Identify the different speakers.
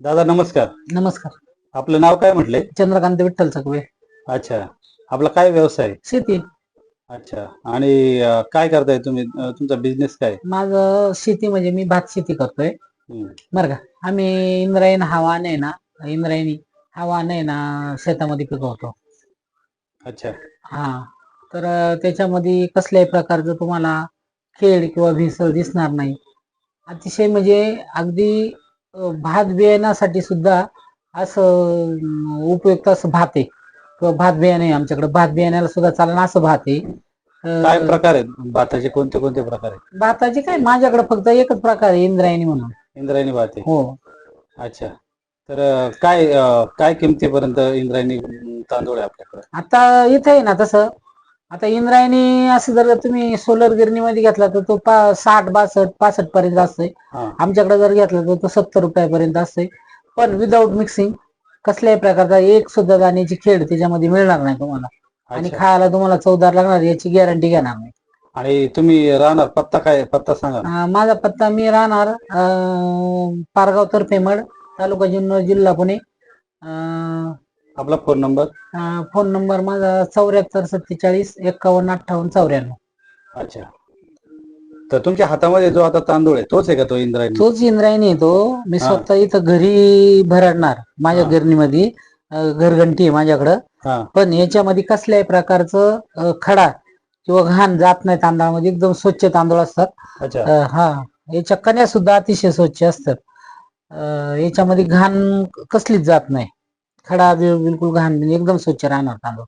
Speaker 1: दादा नमस्कार.
Speaker 2: नमस्कार.
Speaker 1: आपलं नाव काय म्हटलंय
Speaker 2: चंद्रकांत विठ्ठल चकवे
Speaker 1: अच्छा. आपला काय व्यवसाय?
Speaker 2: शेती.
Speaker 1: अच्छा. आणि अं, काय करताय तुम्ही? अं, तुमचा बिझनेस काय?
Speaker 2: माझं शेती म्हणजे मी भात शेती करतोय.
Speaker 1: हम्म.
Speaker 2: बरं का? आम्ही इंद्रायण हा वाण आहे ना? इंद्रायणी हा वाण आहे ना शेतामध्ये पिकवतो.
Speaker 1: अच्छा.
Speaker 2: हा. तर अं, त्याच्यामध्ये कसल्याही प्रकारचं तुम्हाला खेळ किंवा भेसळ दिसणार नाही. अतिशय म्हणजे अगदी भात बियाण्यासाठी सुद्धा असं उपयुक्त असं भात आहे. किंवा भात बियाणे आमच्याकडे. भात बियाण्याला सुद्धा चालणं असं भात आहे.
Speaker 1: काय प्रकार आहेत भाताचे? कोणते कोणते प्रकार आहेत?
Speaker 2: भाताचे काय? माझ्याकडे फक्त एकच प्रकार आहे इंद्रायणी म्हणून.
Speaker 1: इंद्रायणी भात आहे.
Speaker 2: हो.
Speaker 1: अच्छा. तर अं, काय अं, काय किमतीपर्यंत इंद्रायणी तांदूळ आहे आपल्याकडे?
Speaker 2: आता इथे आहे ना तसं आता इंद्रायणी असं जर तुम्ही सोलर गिरणीमध्ये घेतला तर तो पा साठ बासष्ट पासष्ट पर्यंत असतोय.
Speaker 1: हा.
Speaker 2: आमच्याकडे जर घेतला तर तो सत्तर रुपयापर्यंत असतोय. पण विदाऊट मिक्सिंग कसल्याही प्रकारचा एक सुद्धा दाण्याची खेळ त्याच्यामध्ये मिळणार नाही तुम्हाला. आणि
Speaker 1: अच्छा.
Speaker 2: खायला तुम्हाला चवदार लागणार याची गॅरंटी घेणार नाही.
Speaker 1: आणि तुम्ही राहणार पत्ता काय पत्ता सांगा ना.
Speaker 2: अं, माझा पत्ता मी राहणार अं, पारगाव तर्फेमड तालुका जुन्नर जिल्हा पुणे. अं,
Speaker 1: आपला फोन नंबर
Speaker 2: अं, फोन नंबर माझा चौऱ्याहत्तर सत्तेचाळीस एकावन्न अठ्ठावन्न चौऱ्याण्णव.
Speaker 1: अच्छा. तर तुमच्या हातामध्ये जो आता तांदूळ आहे तोच आहे का तो इंद्रायणी?
Speaker 2: तोच इंद्रायणी आहे तो. मी
Speaker 1: हा.
Speaker 2: स्वतः इथं घरी भरडणार माझ्या
Speaker 1: हा.
Speaker 2: गिरणीमध्ये. अं, घरघंटी आहे माझ्याकडं.
Speaker 1: हा.
Speaker 2: पण याच्यामध्ये कसल्याही प्रकारचं अं, खडा किंवा घाण जात नाही तांदळामध्ये. एकदम स्वच्छ तांदूळ असतात.
Speaker 1: अच्छा.
Speaker 2: अं, हा. याच्या कण्या सुद्धा अतिशय स्वच्छ असतात. अं, याच्यामध्ये घाण कसलीच जात नाही. खडा बिलकुल घाण नाही, एकदम स्वच्छ राहणार तांदूळ.